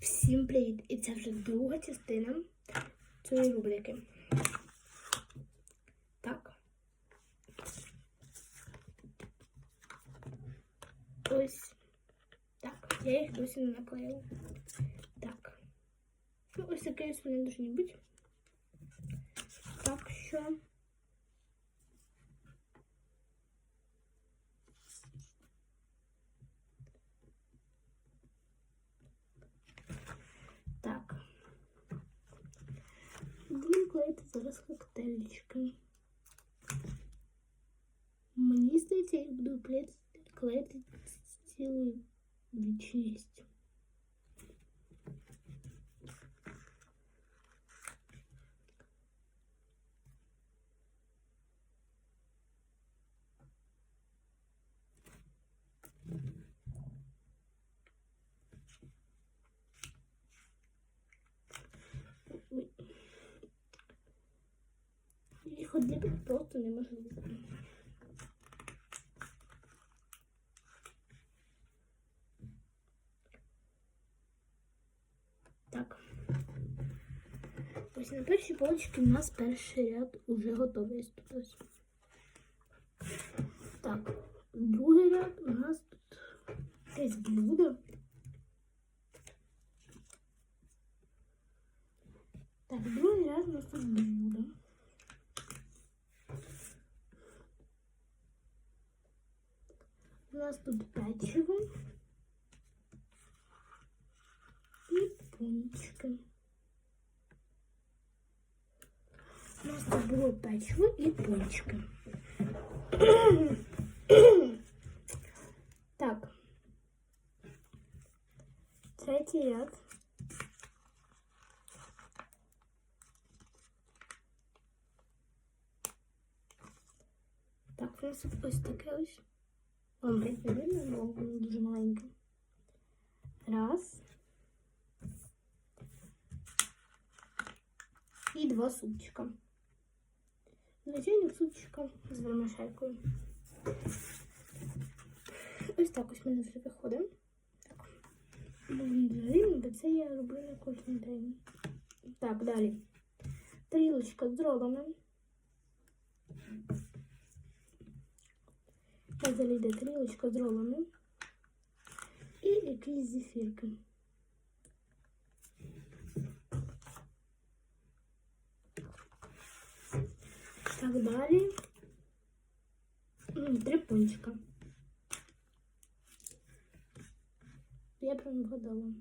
Всім привіт! І це вже друга частина цієї рубрики. Так. Ось. Так, я їх досі не наклеїла. Так. Ну, ось такі ось вони повинні бути. Так що. зараз коктейльчики. Мені здається, я їх буду клеїти, клеїти цілу вічність. Їх одліпити просто неможливо. Так. Ось на першій полочці у нас перший ряд уже готовий. Тут ось. Так, другий ряд у нас тут якесь блюдо. Так, другий ряд у нас тут блюдо. Нас тут печиво и пончики. У нас тут було печиво і пончики. Так. Третій ряд. Так, у нас ось таке ось. Вам геть не видно, бо воно дуже маленьке. Раз. І два супчика. Звичайно, супчика з вермишелькою. Ось так ось в мене вже виходить. Так. Взагалі, бо це я роблю на кожен день. Так, далі. Тарілочка з ролами. Далі йде тарілочка з ролами. І якісь зефірки. Так, далі. М, Три пончика. Я прям вгадала.